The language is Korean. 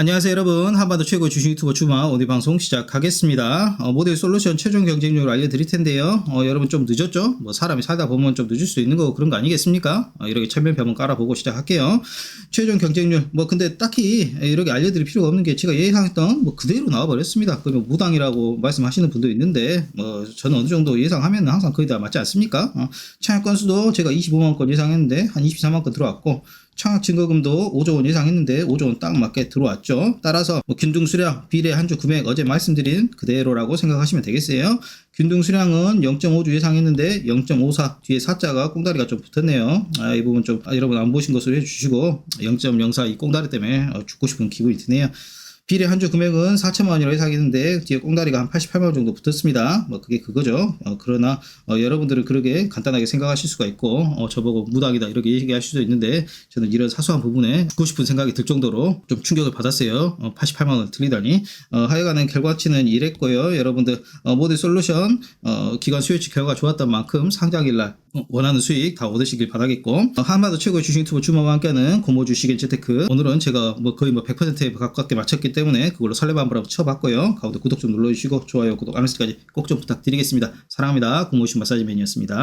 안녕하세요 여러분. 한반도 최고 주식 유튜버 주마 오늘 방송 시작하겠습니다. 어, 모델 솔루션 최종 경쟁률을 알려드릴 텐데요. 어, 여러분 좀 늦었죠? 뭐 사람이 살다 보면 좀 늦을 수 있는 거 그런 거 아니겠습니까? 어, 이렇게 천면표 한번 깔아보고 시작할게요. 최종 경쟁률. 뭐 근데 딱히 이렇게 알려드릴 필요가 없는 게 제가 예상했던 뭐 그대로 나와버렸습니다. 그러면 무당이라고 말씀하시는 분도 있는데 뭐 저는 어느 정도 예상하면 항상 거의 다 맞지 않습니까? 어, 창업 건수도 제가 25만 건 예상했는데 한 24만 건 들어왔고 청약 증거금도 5조 원 예상했는데 5조 원 딱 맞게 들어왔죠. 따라서 뭐 균등 수량 비례 한 주 금액 어제 말씀드린 그대로라고 생각하시면 되겠어요. 균등 수량은 0.5주 예상했는데 0.54 뒤에 4자가 꽁다리가 좀 붙었네요. 아, 이 부분 좀 아, 여러분 안 보신 것으로 해주시고 0.04 이 꽁다리 때문에 어, 죽고 싶은 기분이 드네요. 비례 한 주 금액은 4천만 원이라고 예상했는데 뒤에 꽁다리가 한 88만 원 정도 붙었습니다. 뭐 그게 그거죠. 어, 그러나 어, 여러분들은 그렇게 간단하게 생각하실 수가 있고 어, 저보고 무당이다 이렇게 얘기하실 수도 있는데 저는 이런 사소한 부분에 죽고 싶은 생각이 들 정도로 좀 충격을 받았어요. 어, 88만 원 틀리다니. 어, 하여간은 결과치는 이랬고요. 여러분들 어, 모델 솔루션 어, 기관 수요치 결과 좋았던 만큼 상장일날 어, 원하는 수익 다 얻으시길 바라겠고 어, 한마도 최고의 주식 유튜버 주마와 함께하는 고모 주식의 재테크 오늘은 제가 뭐 거의 뭐 100%에 가깝게 맞췄기 때문에 그걸로 설레발 한번 쳐봤고요. 가운데 구독 좀 눌러주시고 좋아요 구독 알람까지 꼭 좀 부탁드리겠습니다. 사랑합니다. 고모 주식 마사지 맨이었습니다